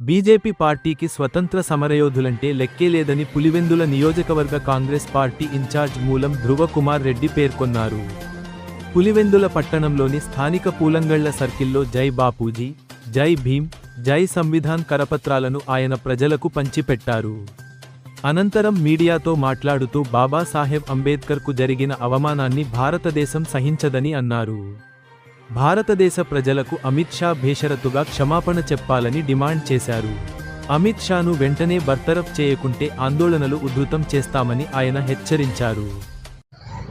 BJP పార్టీకి స్వతంత్ర సమరయోధులంటే లెక్కేలేదని పులివెందుల నియోజకవర్గ కాంగ్రెస్ పార్టీ ఇన్ఛార్జ్ మూలం ధ్రువకుమార్ రెడ్డి పేర్కొన్నారు. పులివెందుల పట్టణంలోని స్థానిక పూలంగళ్ళ సర్కిల్లో జై బాపూజీ జై భీమ్ జై సంవిధాన్ కరపత్రాలను ఆయన ప్రజలకు పంచిపెట్టారు. అనంతరం మీడియాతో మాట్లాడుతూ బాబాసాహెబ్ అంబేద్కర్కు జరిగిన అవమానాన్ని భారతదేశం సహించదని అన్నారు. భారతదేశ ప్రజలకు అమిత్ షా బేషరతుగా క్షమాపణ చెప్పాలని డిమాండ్ చేశారు. అమిత్ షాను వెంటనే బర్తరఫ్ చేయకుంటే ఆందోళనలు ఉధృతం చేస్తామని ఆయన హెచ్చరించారు.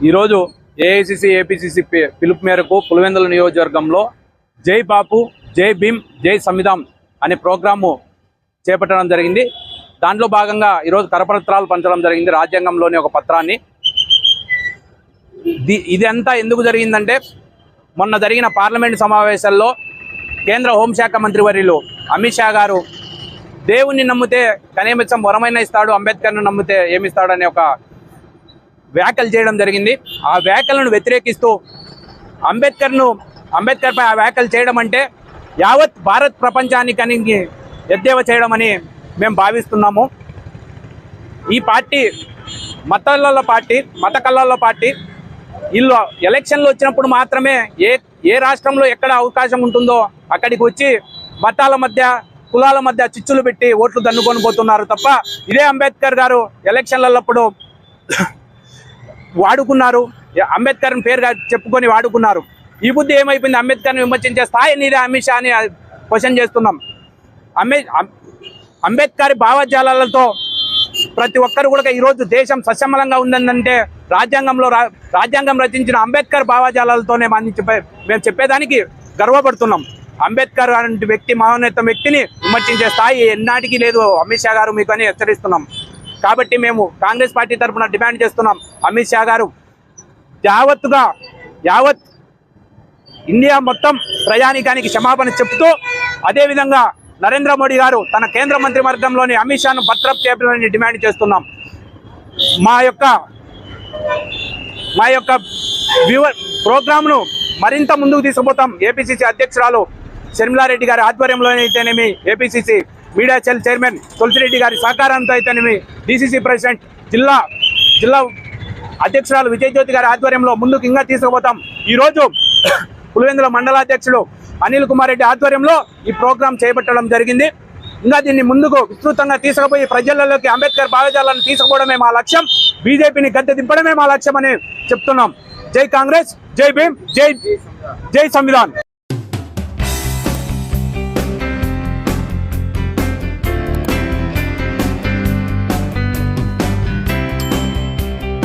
ఈరోజు ఏఐసిసి ఏపీసీసీ పిలుపు మేరకు పులివెందుల నియోజకవర్గంలో జై బాపు జై భీమ్ జై సంవిధాన్ అనే ప్రోగ్రాము చేపట్టడం జరిగింది. దాంట్లో భాగంగా ఈరోజు కరపత్రాలు పంచడం జరిగింది రాజ్యాంగంలోని ఒక పత్రాన్ని. ఇది ఇదంతా ఎందుకు జరిగిందంటే మొన్న జరిగిన పార్లమెంట్ సమావేశాల్లో కేంద్ర హోంశాఖ మంత్రి వర్యులు అమిత్ షా గారు దేవుణ్ణి నమ్మితే కనీమిత్సం వరమైన ఇస్తాడు అంబేద్కర్ను నమ్మితే ఏమిస్తాడు అనే ఒక వ్యాఖ్యలు చేయడం జరిగింది. ఆ వ్యాఖ్యలను వ్యతిరేకిస్తూ అంబేద్కర్ను అంబేద్కర్పై ఆ వ్యాఖ్యలు చేయడం అంటే యావత్ భారత్ ప్రపంచానికి అని ఎద్దేవా చేయడం అని మేము భావిస్తున్నాము. ఈ పార్టీ మతాలలో పార్టీ మత కళ్ళల్లో పార్టీ వీళ్ళు ఎలక్షన్లు వచ్చినప్పుడు మాత్రమే ఏ ఏ రాష్ట్రంలో ఎక్కడ అవకాశం ఉంటుందో అక్కడికి వచ్చి మతాల మధ్య కులాల మధ్య చిచ్చులు పెట్టి ఓట్లు దన్నుకొని పోతున్నారు తప్ప ఇదే అంబేద్కర్ గారు ఎలక్షన్లప్పుడు వాడుకున్నారు. అంబేద్కర్ పేరుగా చెప్పుకొని వాడుకున్నారు. ఈ బుద్ధి ఏమైపోయింది? అంబేద్కర్ని విమర్శించే స్థాయి నీదే అమిత్ షా అని క్వశ్చన్ చేస్తున్నాం. అంబే అంబేద్కర్ భావజాలాలతో ప్రతి ఒక్కరు కూడా ఈరోజు దేశం సశమలంగా ఉందంటే రాజ్యాంగంలో రా- రాజ్యాంగం రచించిన అంబేద్కర్ భావజాలతోనే మనం చెప్పే మేము చెప్పేదానికి గర్వపడుతున్నాం. అంబేద్కర్ అనే వ్యక్తి మహోన్నత వ్యక్తిని విమర్శించే స్థాయి ఎన్నాటికి లేదు. అమిత్ షా గారు మీకు అని హెచ్చరిస్తున్నాం. కాబట్టి మేము కాంగ్రెస్ పార్టీ తరఫున డిమాండ్ చేస్తున్నాం. అమిత్ షా గారు యావత్తుగా యావత్ ఇండియా మొత్తం ప్రయాణికానికి క్షమాపణ చెప్తూ అదేవిధంగా నరేంద్ర మోడీ గారు తన కేంద్ర మంత్రివర్గంలోని అమిత్ షాను భద్రప్ చేయాలని డిమాండ్ చేస్తున్నాం. మా యొక్క మా యొక్క ప్రోగ్రామ్ను మరింత ముందుకు తీసుకుపోతాం. ఏపీసీసీ అధ్యక్షురాలు షర్మిలారెడ్డి గారి ఆధ్వర్యంలోనే అయితేనేమి APCC media cell chairman Tulasi Reddy గారి సహకారంతో అయితేనేమి డీసీసీ ప్రెసిడెంట్ జిల్లా జిల్లా అధ్యక్షురాలు విజయజ్యోతి గారి ఆధ్వర్యంలో ముందుకు ఇంకా తీసుకుపోతాం. ఈరోజు పులివెందుల మండలాధ్యక్షుడు అనిల్ కుమార్ రెడ్డి ఆధ్వర్యంలో ఈ ప్రోగ్రాం చేపట్టడం జరిగింది. ఇంకా దీన్ని ముందుకు విస్తృతంగా తీసుకుపోయి ప్రజలలోకి అంబేద్కర్ భావజాలను తీసుకుపోవడమే మా లక్ష్యం. బీజేపీని గద్దె దింపడమే మా లక్ష్యం అని చెప్తున్నాం. జై కాంగ్రెస్ జై భీమ్ జై జై సంవిధాన్.